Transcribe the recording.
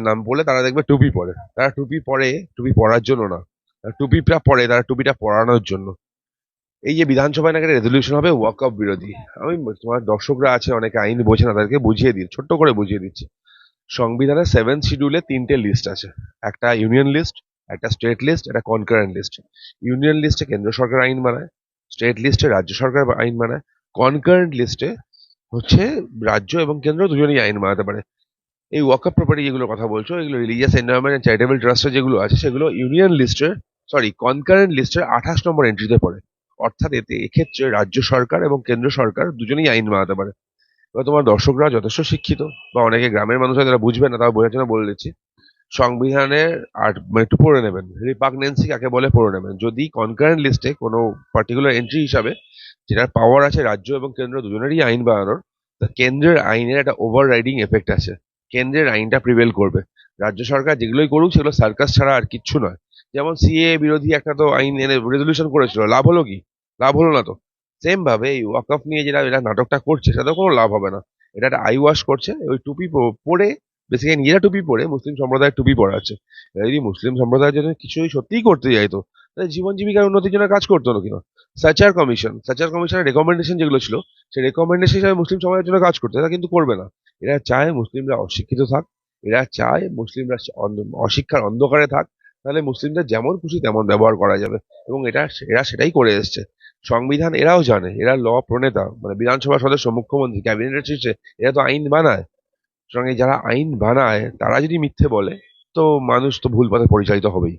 নাম বলে তারা দেখবে টুপি পরে। তারা টুপি পরে, টুপি পরার জন্য না। টুপিটা পরে, তারা টুপিটা পরানোর জন্য। এই যে বিধানসভায় নাকি রেজলিউশন হবে ওয়াক অফ বিরোধী। আমি তোমার দর্শকরা আছে, অনেকে আইন বোঝে না, তাদেরকে বুঝিয়ে দিই, ছোট্ট করে বুঝিয়ে দিচ্ছি। সংবিধানের সেভেন শিডিউলে তিনটে লিস্ট আছে। একটা ইউনিয়ন লিস্ট একটা স্টেট লিস্ট একটা কনকারেন্ট লিস্ট ইউনিয়ন লিস্টে কেন্দ্র সরকার আইন বানায় স্টেট লিস্টে রাজ্য সরকার আইন বানায়। কনকারেন্ট লিস্টে হচ্ছে রাজ্য এবং কেন্দ্র দুজনেই আইন বানাতে পারে। এই ওয়াকআপ প্রপার্টি যেগুলো কথা বলছো, এগুলো রিলিজিয়াস এনভায়রনমেন্ট চ্যারিটেবল ট্রাস্টের যেগুলো আছে, সেগুলো ইউনিয়ন লিস্টের সরি কনকারেন্ট লিস্টের আঠাশ নম্বর এন্ট্রিতে পড়ে। অর্থাৎ এতে এক্ষেত্রে রাজ্য সরকার এবং কেন্দ্র সরকার দুজনেই আইন বানাতে পারে। এবার তোমার দর্শকরা যথেষ্ট শিক্ষিত, বা অনেকে গ্রামের মানুষ হয় তারা বুঝবে না, তাও বোঝার জন্য বলে দিচ্ছি। সংবিধানের আর একটু পড়ে নেবেন। রিপাগনেন্সি কাকে বলে পড়ে নেবেন। যদি কনকারেন্ট লিস্টে কোনো পার্টিকুলার এন্ট্রি হিসাবে, যেটার পাওয়ার আছে রাজ্য এবং কেন্দ্র দুজনেরই আইন বানানোর, তা কেন্দ্রের আইনের একটা ওভার রাইডিং এফেক্ট আছে। কেন্দ্রের আইনটা প্রিভেল করবে। রাজ্য সরকার যেগুলোই করুক, সেগুলো সার্কাস ছাড়া আর কিচ্ছু নয়। যেমন সিএ বিরোধী একটা তো আইন এনে রেজলিউশন করেছিল, লাভ হলো কি? লাভ হলো না তো। সেম ভাবে এই ওয়াকফ নিয়ে যেটা এরা নাটকটা করছে, সেটা কোনো লাভ হবে না। এটা একটা আই ওয়াশ করছে, ওই টুপি পরে বেসিক্যালি নিজেরা টুপি পরে মুসলিম সম্প্রদায়ের টুপি পরাচ্ছে। যদি মুসলিম সম্প্রদায়ের জন্য কিছুই সত্যিই করতে চাইতো তাহলে জীবন জীবিকার উন্নতির জন্য কাজ করতো না কেন? সাচার কমিশন সাচার কমিশনের রেকমেন্ডেশন যেগুলো ছিল, সেই রেকমেন্ডেশন হিসাবে মুসলিম সমাজের জন্য কাজ করতো, এরা কিন্তু করবে না। এরা চায় মুসলিমরা অশিক্ষিত থাক, এরা চায় মুসলিমরা অশিক্ষার অন্ধকারে থাক, তাহলে মুসলিমদের যেমন খুশি তেমন ব্যবহার করা যাবে। এবং এটা এরা সেটাই করে এসছে। সংবিধান এরাও জানে, এরা ল প্রণেতা মানে বিধানসভা সদস্য, মুখ্যমন্ত্রী, ক্যাবিনেটের শীর্ষে এরা তো আইন বানায়। সুতরাং যারা আইন বানায়, তারা যদি মিথ্যে বলে, তো মানুষ তো ভুল পথে পরিচালিত হবেই।